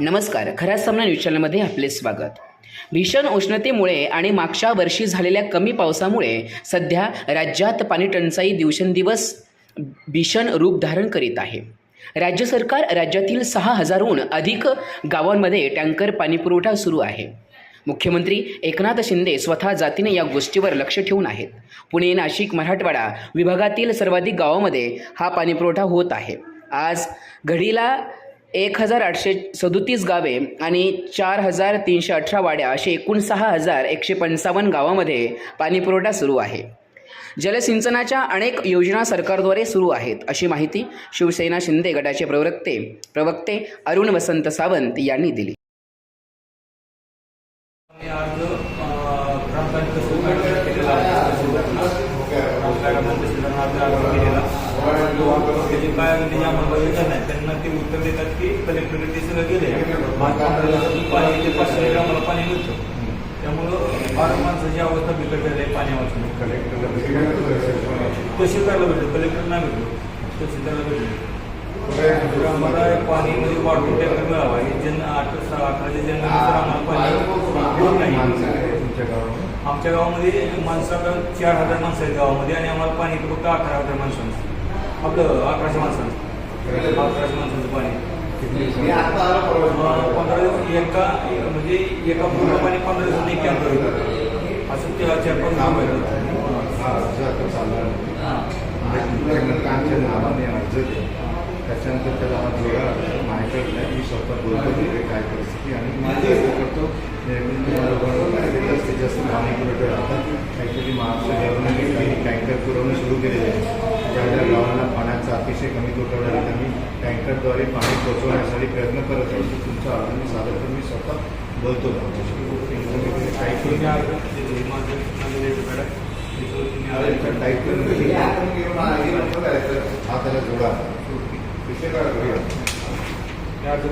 नमस्कार. खरा सामना न्यूज चॅनलमध्ये आपले स्वागत. भीषण उष्णतेमुळे आणि मागच्या वर्षी झालेल्या कमी पावसामुळे सध्या राज्यात पाणी टंचाई दिवसेंदिवस भीषण रूप धारण करीत आहे. राज्य सरकार राज्यातील सहा हजारहून अधिक गावांमध्ये टँकर पाणीपुरवठा सुरू आहे. मुख्यमंत्री एकनाथ शिंदे स्वतः जातीने या गोष्टीवर लक्ष ठेवून आहेत. पुणे नाशिक मराठवाडा विभागातील सर्वाधिक गावामध्ये हा पाणीपुरवठा होत आहे. आज घडीला एक हजार आठशे सदोतीस गावे आणि चार हजार तीनशे अठरा वाड्या असे एकूण सहा हजार एकशे पंचावन्न गावामध्ये पाणीपुरवठा सुरू आहे. जलसिंचनाच्या अनेक योजना सरकारद्वारे सुरू आहेत अशी माहिती शिवसेना शिंदे गटाचे प्रवक्ते प्रवक्ते अरुण वसंत सावंत यांनी दिली. त्याची काय म्हणजे अंमलबजावणी त्यांना ते उत्तर देतात की कलेक्टर ते सगळं गेले. पाणी ते पाचशे आम्हाला पाणी मिळतं. त्यामुळं फार माणसाची अवस्था बिकट आहे पाणी वाचून तहसीलदारला भेटलो कलेक्टर नाही भेटलो तहसीलदारला भेटलो आम्हाला पाणी म्हणजे वाढवून टँकर मिळावा. हे जन आठ अठराच्या जनगणनेनुसार आम्हाला पाणी नाही. आमच्या गावामध्ये माणसाला चार हजार माणसं आहेत गावामध्ये आणि आम्हाला पाणी फक्त अकरा हजार माणसांचं आपलं अकराशे माणसांचं अकराशे माणसांचं पाणी पंधरा दिवस एका म्हणजे एका पूर्ण पाणी पंधरा दिवसांनी एक कॅम्पर होतं असं ते चार पाच काम त्याच्यानंतर त्याला हा जोडा माहिती नाही मी स्वतः बोलतो वगैरे काय परिस्थिती आणि मी प्रयत्न करतो जास्तीत जास्त पाणी पुरवठा राहतात ॲक्च्युली महाराष्ट्र गव्हर्नमेंटने काही टँकर पुरवणं सुरू केलेले आहे ज्या ज्या गावांना अतिशय कमी तुटवडा आहे त्यांनी टँकरद्वारे पाणी पोहोचवण्यासाठी प्रयत्न करत आहे. तर तुमचा अर्ज मी सादर करून मी स्वतः बोलतो टाईप करून हा त्याला जोडा. विषय काय करूया. मी अर्ज